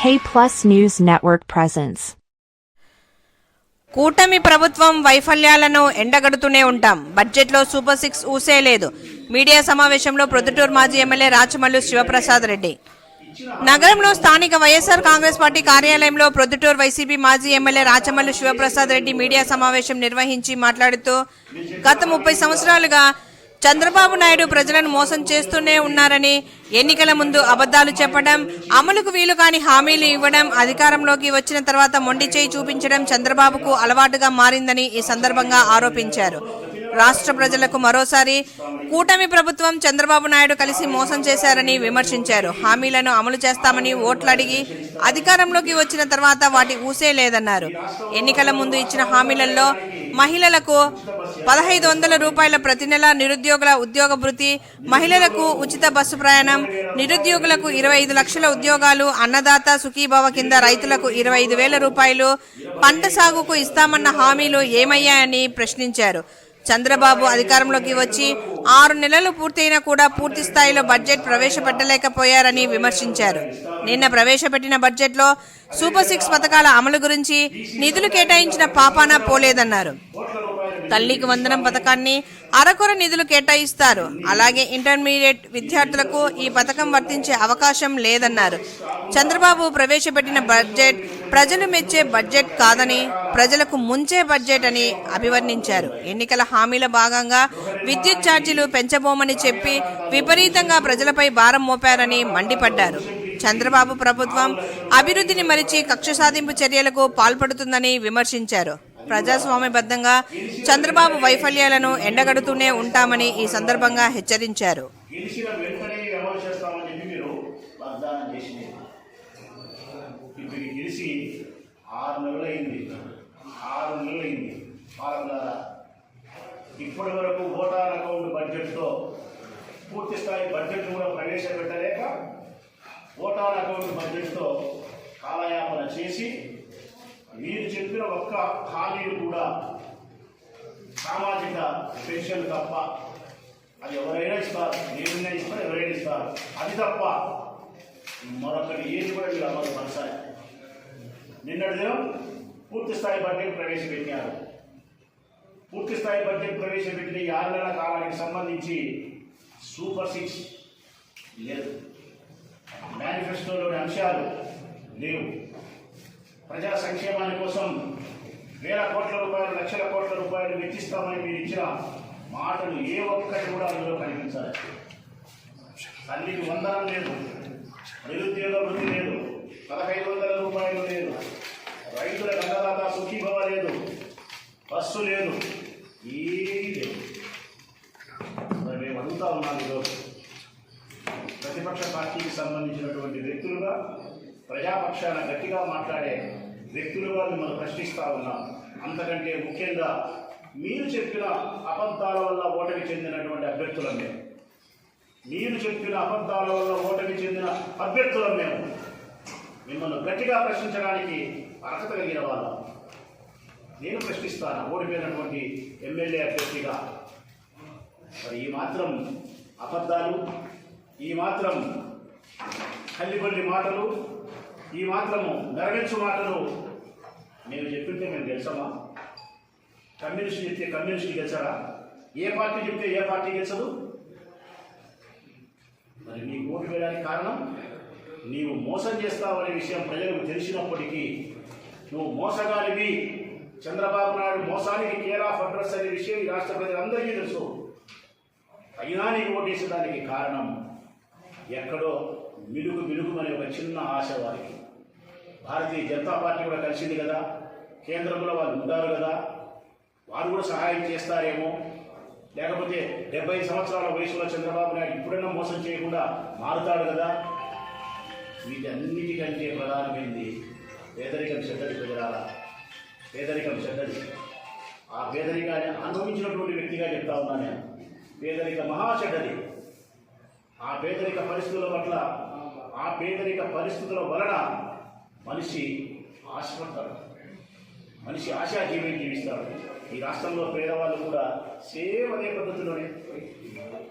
K Plus News Network presents. కూటమి ప్రభుత్వం వైఫల్యాలను ఎండగడుతూనే ఉంటాం. బడ్జెట్లో సూపర్ సిక్స్ ఊసే లేదు. మీడియా సమావేశంలో ప్రొద్దుటూరు మాజీ ఎమ్మెల్యే రాచమల్లు శివప్రసాద్ రెడ్డి. నగరంలో స్థానిక వైఎస్ఆర్ కాంగ్రెస్ పార్టీ కార్యాలయంలో ప్రొద్దుటూరు వైసీపీ మాజీ ఎమ్మెల్యే రాచమల్లు శివప్రసాద్ రెడ్డి మీడియా సమావేశం నిర్వహించి మాట్లాడుతూ గత ముప్పై సంవత్సరాలుగా చంద్రబాబు నాయుడు ప్రజలను మోసం చేస్తూనే ఉన్నారని ఎన్నికల ముందు అబద్ధాలు చెప్పడం అమలుకు వీలు కాని హామీలు ఇవ్వడం అధికారంలోకి వచ్చిన తర్వాత మొండి చేయి చూపించడం చంద్రబాబుకు అలవాటుగా మారిందని ఈ సందర్భంగా ఆరోపించారు. రాష్ట్ర ప్రజలకు మరోసారి కూటమి ప్రభుత్వం చంద్రబాబు నాయుడు కలిసి మోసం చేశారని విమర్శించారు. హామీలను అమలు చేస్తామని ఓట్లు అడిగి అధికారంలోకి వచ్చిన తర్వాత వాటి ఊసే లేదన్నారు. ఎన్నికల ముందు ఇచ్చిన హామీలలో మహిళలకు పదహైదు వందల రూపాయల ప్రతి నెల నిరుద్యోగుల ఉద్యోగ భృతి మహిళలకు ఉచిత బస్సు ప్రయాణం నిరుద్యోగులకు ఇరవై ఐదు లక్షల ఉద్యోగాలు అన్నదాత సుఖీభవ కింద రైతులకు ఇరవై ఐదు వేల రూపాయలు పంట సాగుకు ఇస్తామన్న హామీలు ఏమయ్యాయని ప్రశ్నించారు. చంద్రబాబు అధికారంలోకి వచ్చి ఆరు నెలలు పూర్తయినా కూడా పూర్తి స్థాయిలో బడ్జెట్ ప్రవేశపెట్టలేకపోయారని విమర్శించారు. నిన్న ప్రవేశపెట్టిన బడ్జెట్లో సూపర్ సిక్స్ పథకాల అమలు గురించి నిధులు కేటాయించిన పాపాన పోలేదన్నారు. తల్లికి వందనం పథకాన్ని అరకొర నిధులు కేటాయిస్తారు. అలాగే ఇంటర్మీడియట్ విద్యార్థులకు ఈ పథకం వర్తించే అవకాశం లేదన్నారు. చంద్రబాబు ప్రవేశపెట్టిన బడ్జెట్ ప్రజలు మెచ్చే బడ్జెట్ కాదని ప్రజలకు ముంచే బడ్జెట్ అని అభివర్ణించారు. ఎన్నికల హామీల భాగంగా విద్యుత్ ఛార్జీలు పెంచబోమని చెప్పి విపరీతంగా ప్రజలపై భారం మోపారని మండిపడ్డారు. చంద్రబాబు ప్రభుత్వం అభివృద్ధిని మరిచి కక్ష సాధింపు చర్యలకు పాల్పడుతుందని విమర్శించారు. ప్రజాస్వామ్యబద్ధంగా చంద్రబాబు వైఫల్యాలను ఎండగడుతూనే ఉంటామని ఈ సందర్భంగా హెచ్చరించారు. ఇప్పటి వరకు ఓటార్ అకౌంట్ బడ్జెట్తో పూర్తి స్థాయి బడ్జెట్ కూడా ప్రవేశపెట్టలేక ఓటార్ అకౌంట్ బడ్జెట్తో కాలయాపన చేసి మీరు చెప్పిన ఒక్క ఖాళీలు కూడా సామాజిక పెన్షన్ తప్ప అది ఎవరైనా ఇస్తారు నేనైనా ఇస్తారు ఎవరైనా ఇస్తారు. అది తప్ప మరొకటి ఏది కూడా మీరు అమలు పరచాలి నిన్నటి దినం పూర్తి స్థాయి బడ్జెట్ ప్రవేశపెట్టారు. పూర్తి స్థాయి బడ్జెట్ ప్రవేశపెట్టిన ఈ ఆరు నెలల కాలానికి సంబంధించి సూపర్ సిక్స్ లేదు. మేనిఫెస్టోలోని అంశాలు లేవు. ప్రజా సంక్షేమాని కోసం వేల కోట్ల రూపాయలు లక్షల కోట్ల రూపాయలు వెచ్చిస్తామని మీరు ఇచ్చిన మాటలు ఏ ఒక్కటి కూడా అందులో కనిపించాలి తల్లికి వందనం లేదు నిరుద్యోగ వృద్ధి లేదు పదహైదు వందల రూపాయలు లేదు రైతుల అన్నదాత సుఖీభవ లేదు బస్సు లేదు ఏమీ లేదు. మేము అడుగుతా ఉన్నాం ఈరోజు. ప్రతిపక్ష పార్టీకి సంబంధించినటువంటి వ్యక్తులుగా ప్రజాపక్షాన గట్టిగా మాట్లాడే వ్యక్తులుగా మిమ్మల్ని ప్రశ్నిస్తా ఉన్నాం. అంతకంటే ముఖ్యంగా మీరు చెప్పిన అబద్ధాల వల్ల ఓటమి చెందినటువంటి అభ్యర్థులం మేము మీరు చెప్పిన అబద్ధాల వల్ల ఓటమి చెందిన అభ్యర్థులం మేము మిమ్మల్ని గట్టిగా ప్రశ్నించడానికి అర్హత కలిగిన వాళ్ళం. నేను ప్రశ్నిస్తాను ఓడిపోయినటువంటి ఎమ్మెల్యే అభ్యర్థిగా. మరి ఈ మాత్రం అబద్ధాలు ఈ మాత్రం కల్లిబల్లి మాటలు ఈ మాత్రము నెరవేర్చు మాటలు నేను చెప్పింటే మేము గెలిచామా? కమ్యూనిస్ట్ చెప్తే కమ్యూనిస్ట్ గెలిచారా? ఏ పార్టీ చెప్తే ఏ పార్టీ గెలిచదు? మరి నీకు ఓటు వేయడానికి కారణం నీవు మోసం చేస్తావనే విషయం ప్రజలకు తెలిసినప్పటికీ నువ్వు మోసగాలివి చంద్రబాబు నాయుడు మోసానికి కేర్ ఆఫ్ అడ్రస్ అనే విషయం ఈ రాష్ట్ర ప్రజలందరికీ తెలుసు. అయినా నీకు ఓటేసేదానికి కారణం ఎక్కడో మిలుగు మిలుగు అనే ఒక చిన్న ఆశ వారికి. భారతీయ జనతా పార్టీ కూడా కలిసింది కదా. కేంద్రంలో వాళ్ళు ఉంటారు కదా. వారు కూడా సహాయం చేస్తారేమో. లేకపోతే డెబ్బై సంవత్సరాల వయసులో చంద్రబాబు నాయుడు ఇప్పుడైనా మోసం చేయకుండా మారుతాడు కదా. వీటన్నిటికంటే ప్రధానమైంది పేదరికం చెడ్డది ప్రజలారా. పేదరికం చెడ్డది. ఆ పేదరికాన్ని అనుభవించినటువంటి వ్యక్తిగా చెప్తా ఉన్నాను నేను. పేదరిక మహాచెడ్డది ఆ పేదరిక పరిస్థితుల పట్ల ఆ పేదరిక పరిస్థితుల వలన మనిషి ఆశపడతాడు మనిషి ఆశాజీవి జీవిస్తాడు. ఈ రాష్ట్రంలో పేదవాళ్ళు కూడా సేమ్ అనే పద్ధతిలోనే.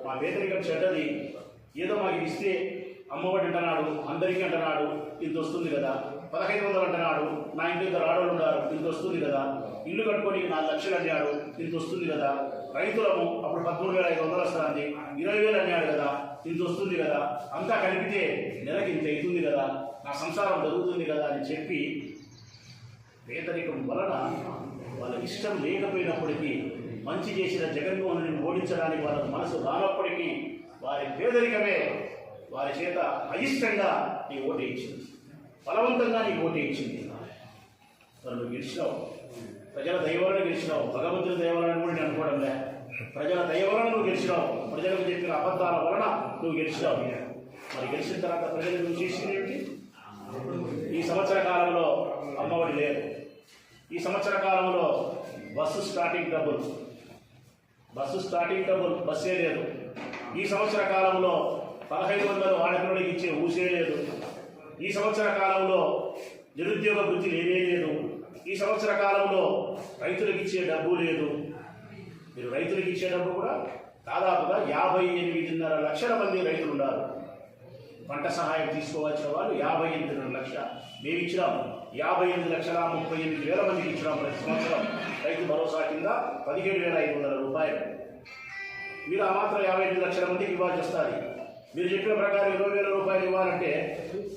మా పేదరికం చెడ్డది. ఏదో మాకు ఇస్తే అమ్మఒడి అంటున్నాడు అందరికీ అంటున్నాడు ఇంత వస్తుంది కదా. పదహైదు వందలు అంటున్నాడు నా ఇంటి ఇద్దరు ఆడవాళ్ళు ఉన్నారు ఇంత వస్తుంది కదా. ఇల్లు కట్టుకొని నాలుగు లక్షలు అన్నాడు ఇంత వస్తుంది కదా. రైతులము అప్పుడు పదమూడు వేల ఐదు వందలు వస్తుంది ఇరవై వేలు అన్నాడు కదా. ఇంత వస్తుంది కదా. అంతా కలిపితే నెలకి ఇంత అవుతుంది కదా. నా సంసారం జరుగుతుంది కదా అని చెప్పి పేదరికం వలన వాళ్ళ ఇష్టం లేకపోయినప్పటికీ మంచి చేసిన జగన్మోహన్ ఓడించడానికి వాళ్ళ మనసు రానప్పటికీ వారి పేదరికమే వారి చేత అయిష్టంగా నీ ఓటు ఇచ్చింది. బలవంతంగా నీ ఓటు ఇచ్చింది. మరి నువ్వు గెలిచినావు. ప్రజల దైవాలను గెలిచినావు. భగవంతుని దైవాలను కూడా నేను అనుకోవడం లే ప్రజల దైవాలను నువ్వు గెలిచినావు. ప్రజలకు చెప్పిన అబద్ధాల వలన నువ్వు గెలిచినావు మరి గెలిచిన తర్వాత ప్రజలు నువ్వు చేసింది ఏమిటి ఈ సంవత్సర కాలంలో అమ్మఒడి లేదు. ఈ సంవత్సర కాలంలో బస్సు స్టార్టింగ్ డబ్బులు బస్సు స్టార్టింగ్ డబ్బులు బస్సే లేదు. ఈ సంవత్సర కాలంలో పదహైదు వందలు ఆడపిల్లలకి ఇచ్చే ఊసే లేదు. ఈ సంవత్సర కాలంలో నిరుద్యోగ వృత్తి లేనే లేదు. ఈ సంవత్సర కాలంలో రైతులకు ఇచ్చే డబ్బు లేదు. మీరు రైతులకు ఇచ్చేటప్పుడు కూడా దాదాపుగా యాభై ఎనిమిదిన్నర లక్షల మంది రైతులు ఉన్నారు పంట సహాయం తీసుకోవాల్సిన వాళ్ళు యాభై ఎనిమిది లక్ష. మేము ఇచ్చినాము యాభై ఎనిమిది లక్షల ముప్పై ఎనిమిది వేల మందికి ఇచ్చినాము ప్రతి సంవత్సరం. రైతు భరోసా కింద పదిహేడు వేల ఐదు వందల రూపాయలు. మీరు ఆ మాత్రం యాభై ఎనిమిది లక్షల మందికి ఇవ్వాల్సి వస్తుంది. మీరు చెప్పిన ప్రకారం ఇరవై వేల రూపాయలు ఇవ్వాలంటే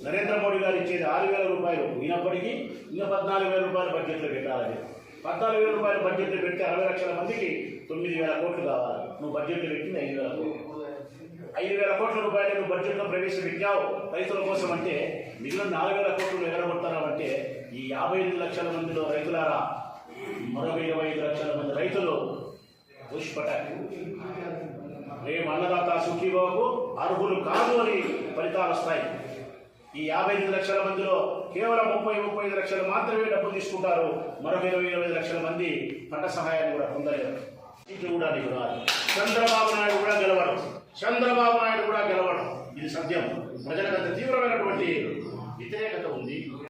నరేంద్ర మోడీ గారు ఇచ్చేది ఆరు వేల రూపాయలు. అయినప్పటికీ ఇంకా పద్నాలుగు వేల రూపాయలు బడ్జెట్లో పెట్టాలని. పద్నాలుగు వేల రూపాయలు బడ్జెట్ పెట్టి అరవై లక్షల మందికి తొమ్మిది వేల కోట్లు కావాలి. నువ్వు బడ్జెట్ పెట్టింది ఐదు వేల కోట్లు. ఐదు వేల కోట్ల రూపాయలు నువ్వు బడ్జెట్లో ప్రవేశపెట్టావు. రైతుల కోసం అంటే మిగిలిన నాలుగు వేల కోట్లు ఎగరగొడతారంటే ఈ యాభై ఐదు లక్షల మందిలో రైతులారా మరొక ఇరవై ఐదు లక్షల మంది రైతులు పుష్పటాక్ రేపు అన్నదాత సుఖీబాబు అర్హులు కాదు అని ఫలితాలు వస్తాయి. ఈ యాభై ఐదు లక్షల మందిలో కేవలం ముప్పై ముప్పై ఐదు లక్షలు మాత్రమే డబ్బులు తీసుకుంటారు. మరొక ఇరవై ఇరవై ఐదు లక్షల మంది పంట సహాయాన్ని కూడా పొందలేరు. ఇది కూడా నీకు రాదు. చంద్రబాబు నాయుడు కూడా గెలవడం. చంద్రబాబు నాయుడు కూడా గెలవడం. ఇది సత్యం. ప్రజలకు అంత తీవ్రమైనటువంటి వ్యతిరేకత ఉంది.